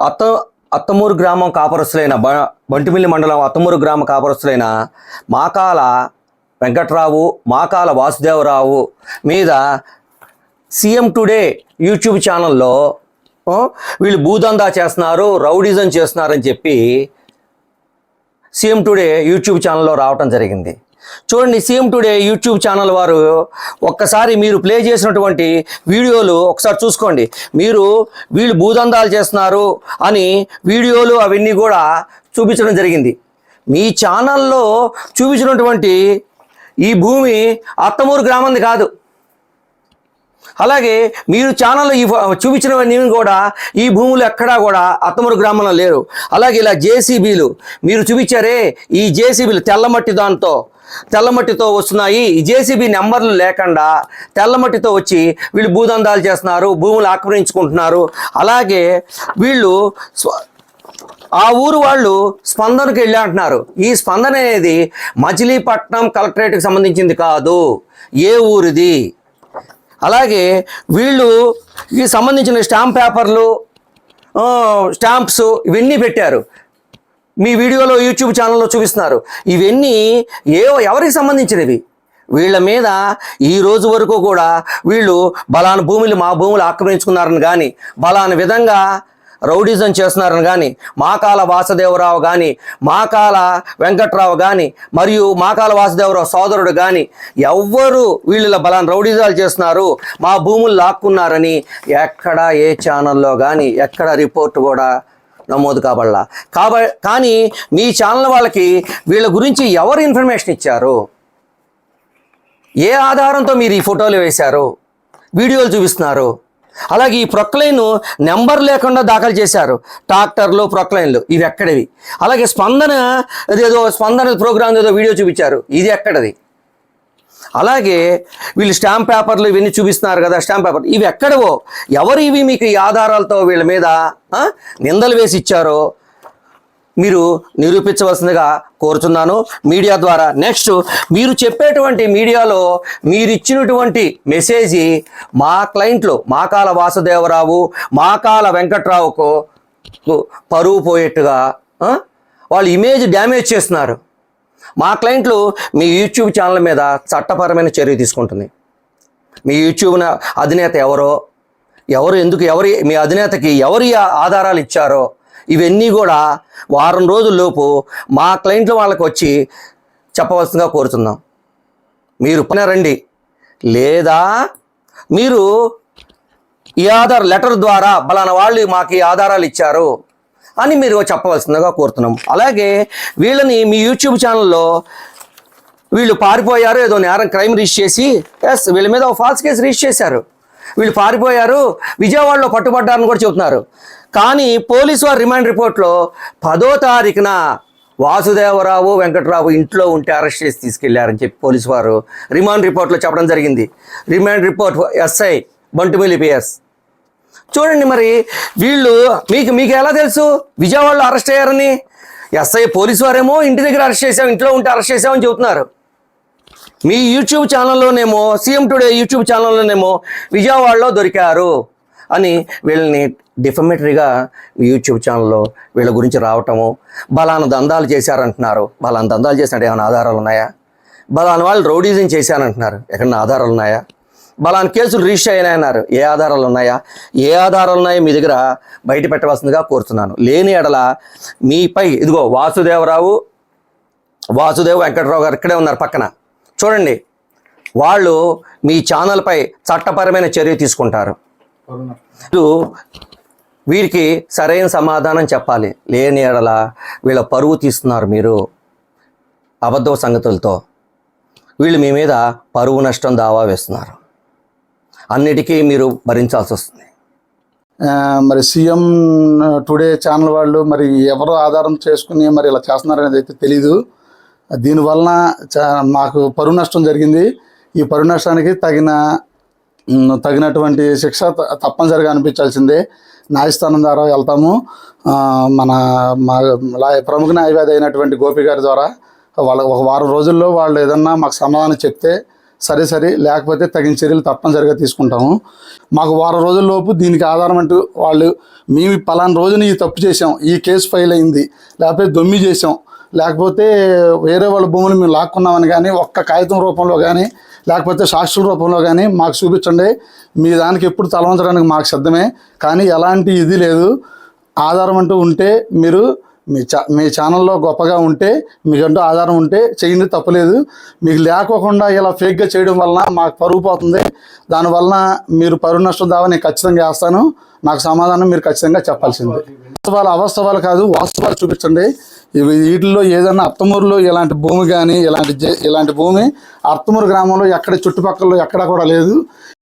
అత్త అత్తమూరు గ్రామం కాపరస్తులైన బ బంటిమిల్లి మండలం అత్తమూరు గ్రామ కాపరస్తులైన మాకాల వెంకట్రావు మాకాల వాసుదేవరావు మీద సీఎం టుడే యూట్యూబ్ ఛానల్లో వీళ్ళు భూదందా చేస్తున్నారు రౌడిజం చేస్తున్నారని చెప్పి సీఎం టుడే యూట్యూబ్ ఛానల్లో రావటం జరిగింది. చూడండి సీఎం టుడే యూట్యూబ్ ఛానల్ వారు ఒక్కసారి మీరు ప్లే చేసినటువంటి వీడియోలు ఒకసారి చూసుకోండి. మీరు వీళ్ళు భూదందాలు చేస్తున్నారు అని వీడియోలు అవన్నీ కూడా చూపించడం జరిగింది. మీ ఛానల్లో చూపించినటువంటి ఈ భూమి అత్తమూరు గ్రామంది కాదు. అలాగే మీరు ఛానల్లో ఈ చూపించినవన్నీ కూడా ఈ భూములు ఎక్కడా కూడా అత్తమూరు గ్రామంలో లేరు. అలాగే ఇలా జేసీబీలు మీరు చూపించారే ఈ జేసీబీలు తెల్లమట్టి దాంతో తెల్లమట్టితో వస్తున్నాయి. ఈ జేసీబీ నెంబర్లు లేకుండా తెల్లమట్టితో వచ్చి వీళ్ళు భూదందాలు చేస్తున్నారు భూములు ఆక్రమించుకుంటున్నారు. అలాగే వీళ్ళు ఆ ఊరు వాళ్ళు స్పందనకు వెళ్ళి అంటున్నారు. ఈ స్పందన అనేది మచిలీపట్నం కలెక్టరేట్కి సంబంధించింది కాదు ఏ ఊరిది? అలాగే వీళ్ళు ఈ సంబంధించిన స్టాంప్ పేపర్లు స్టాంప్స్ ఇవన్నీ పెట్టారు. మీ వీడియోలో యూట్యూబ్ ఛానల్లో చూపిస్తున్నారు. ఇవన్నీ ఏ ఎవరికి సంబంధించినవి? వీళ్ళ మీద ఈ రోజు వరకు కూడా వీళ్ళు బలాన భూములు మా భూములు ఆక్రమించుకున్నారని కానీ బలాన విధంగా రౌడిజం చేస్తున్నారని కానీ మాకాల వాసుదేవరావు కానీ మాకాల వెంకట్రావు కానీ మరియు మాకాల వాసుదేవరావు సోదరుడు కానీ ఎవ్వరు వీళ్ళ బలాన్ని రౌడిజాలు చేస్తున్నారు మా భూములు లాక్కున్నారని ఎక్కడ ఏ ఛానల్లో కానీ ఎక్కడ రిపోర్ట్ కూడా నమోదు కాబడలా. కాబ కానీ మీ ఛానల్ వాళ్ళకి వీళ్ళ గురించి ఎవరు ఇన్ఫర్మేషన్ ఇచ్చారు? ఏ ఆధారంతో మీరు ఈ ఫోటోలు వేశారు? వీడియోలు చూపిస్తున్నారు? అలాగే ఈ ప్రొక్లైన్ నెంబర్ లేకుండా దాఖలు చేశారు. ట్రాక్టర్లు ప్రొక్లైన్లు ఇవి ఎక్కడివి? అలాగే స్పందన అదేదో స్పందన ప్రోగ్రామ్ ఏదో వీడియో చూపించారు. ఇది ఎక్కడది? అలాగే వీళ్ళు స్టాంప్ పేపర్లు ఇవన్నీ చూపిస్తున్నారు కదా స్టాంప్ పేపర్. ఇవి ఎక్కడవో? ఎవరు ఇవి మీకు ఈ ఆధారాలతో వీళ్ళ మీద నిందలు వేసి ఇచ్చారో మీరు నిరూపించవలసిందిగా కోరుతున్నాను మీడియా ద్వారా నెక్స్ట్ మీరు చెప్పేటువంటి మీడియాలో మీరు ఇచ్చినటువంటి మెసేజ్ మా క్లయింట్లు మాకాల వాసుదేవరావు మాకాల వెంకట్రావుకు పరువు పోయేట్టుగా వాళ్ళు వాళ్ళ ఇమేజ్ డ్యామేజ్ చేస్తున్నారు. మా క్లయింట్లు మీ యూట్యూబ్ ఛానల్ మీద చట్టపరమైన చర్య తీసుకుంటుంది. మీ యూట్యూబ్ అధినేత ఎవరో ఎవరు ఎందుకు ఎవరి మీ అధినేతకి ఎవరి ఆధారాలు ఇచ్చారో ఇవన్నీ కూడా వారం రోజుల్లోపు మా క్లయింట్లు వాళ్ళకి వచ్చి చెప్పవలసిందిగా కోరుతున్నాం. మీరు పైన రండి. లేదా మీరు ఈ ఆధార్ లెటర్ ద్వారా బలానా వాళ్ళు మాకు ఈ ఆధారాలు ఇచ్చారు. అని మీరు చెప్పవలసిందిగా కోరుతున్నాం. అలాగే వీళ్ళని మీ యూట్యూబ్ ఛానల్లో వీళ్ళు పారిపోయారు ఏదో నేరం క్రైమ్ రిజిస్టర్ చేసి ఎస్ వీళ్ళ మీద ఒక ఫాల్స్ కేసు రిజిస్టర్ చేశారు. వీళ్ళు పారిపోయారు విజయవాడలో పట్టుబడ్డారని కూడా చెబుతున్నారు. కానీ పోలీసు వారి రిమాండ్ రిపోర్ట్లో పదో తారీఖున వాసుదేవరావు వెంకట్రావు ఇంట్లో ఉంటే అరెస్ట్ చేసి తీసుకెళ్ళారని చెప్పి పోలీసు వారు రిమాండ్ రిపోర్ట్లో చెప్పడం జరిగింది. Remand report SI Bantumilli PS చూడండి మరి వీళ్ళు మీకు మీకు ఎలా తెలుసు? విజయవాడలో అరెస్ట్ అయ్యారని? ఎస్ఐ పోలీసు వారేమో ఇంటి దగ్గర అరెస్ట్ చేసాం ఇంట్లో ఉంటే అరెస్ట్ చేసామని చెబుతున్నారు. మీ యూట్యూబ్ ఛానల్లోనేమో సీఎం టుడే యూట్యూబ్ ఛానల్లోనేమో విజయవాడలో దొరికారు అని వీళ్ళని డిఫమేటరీగా యూట్యూబ్ ఛానల్లో వీళ్ళ గురించి రావటము బలాన దందాలు చేశారంటున్నారు. బలాన దందాలు చేసినట్టు ఏమైనా ఆధారాలు ఉన్నాయా? బలాన వాళ్ళు రౌడీజం చేశారంటున్నారు. ఎక్కడన్నా ఆధారాలు ఉన్నాయా? బలాని కేసులు రిజిస్టర్ అయినాయన్నారు ఏ ఆధారాలు ఉన్నాయా? ఏ ఆధారాలు ఉన్నాయో మీ దగ్గర బయట పెట్టవలసిందిగా కోరుతున్నాను. లేని ఎడల మీపై ఇదిగో వాసుదేవరావు వాసుదేవ్ వెంకటరావు గారు ఇక్కడే ఉన్నారు పక్కన. చూడండి వాళ్ళు మీ ఛానల్పై చట్టపరమైన చర్య తీసుకుంటారు. వీరికి సరైన సమాధానం చెప్పాలి. లేని ఎడల వీళ్ళ పరువు తీస్తున్నారు మీరు అబద్ధ సంగతులతో. వీళ్ళు మీ మీద పరువు నష్టం దావా వేస్తున్నారు. అన్నిటికీ మీరు భరించాల్సి వస్తుంది. మరి సీఎం టుడే ఛానల్ వాళ్ళు మరి ఎవరు ఆధారం చేసుకుని మరి ఇలా చేస్తున్నారు అనేది అయితే తెలీదు. దీనివలన చా మాకు పరువు నష్టం జరిగింది. ఈ పరువు నష్టానికి తగిన తగినటువంటి శిక్ష తప్పనిసరిగా అనిపించాల్సిందే. న్యాయస్థానం ద్వారా వెళ్తాము. మన మా లా- ప్రముఖ న్యాయవాది అయినటువంటి గోపి గారి ద్వారా వాళ్ళ ఒక వారం రోజుల్లో వాళ్ళు ఏదన్నా మాకు సమాధానం చెప్తే సరే సరే లేకపోతే తగిన చర్యలు తప్పనిసరిగా తీసుకుంటాము. మాకు వారం రోజుల లోపు దీనికి ఆధారం అంటూ వాళ్ళు మేము పలానా రోజున ఈ తప్పు చేసాం ఈ కేసు ఫైల్ అయింది లేకపోతే దొమ్మి చేసాం లేకపోతే వేరే వాళ్ళ భూములు మేము లాక్కున్నామని కానీ ఒక్క కాగితం రూపంలో కానీ లేకపోతే సాక్షుల రూపంలో కానీ మాకు చూపించండి. మీ దానికి ఎప్పుడు తలవంచడానికి మాకు సిద్ధమే. కానీ ఎలాంటి ఇది లేదు. ఆధారం అంటూ ఉంటే మీరు మీ చా మీ ఛానల్లో గొప్పగా ఉంటే మీకంటూ ఆధారం ఉంటే చేయండి తప్పలేదు. మీకు లేకోకుండా ఇలా ఫేక్గా చేయడం వలన మాకు పరుగు పోతుంది. దానివలన మీరు పరువు నష్టం దావా నేను ఖచ్చితంగా వేస్తాను నాకు సమాధానం మీరు ఖచ్చితంగా చెప్పాల్సిందే. వాస్తవాలు అవాస్తవాలు కాదు వాస్తవాలు చూపించండి. ఇవి వీటిల్లో ఏదైనా అత్తమూరులో ఇలాంటి భూమి కానీ ఇలాంటి ఇలాంటి భూమి అత్తమూరు గ్రామంలో ఎక్కడ చుట్టుపక్కల ఎక్కడా కూడా లేదు.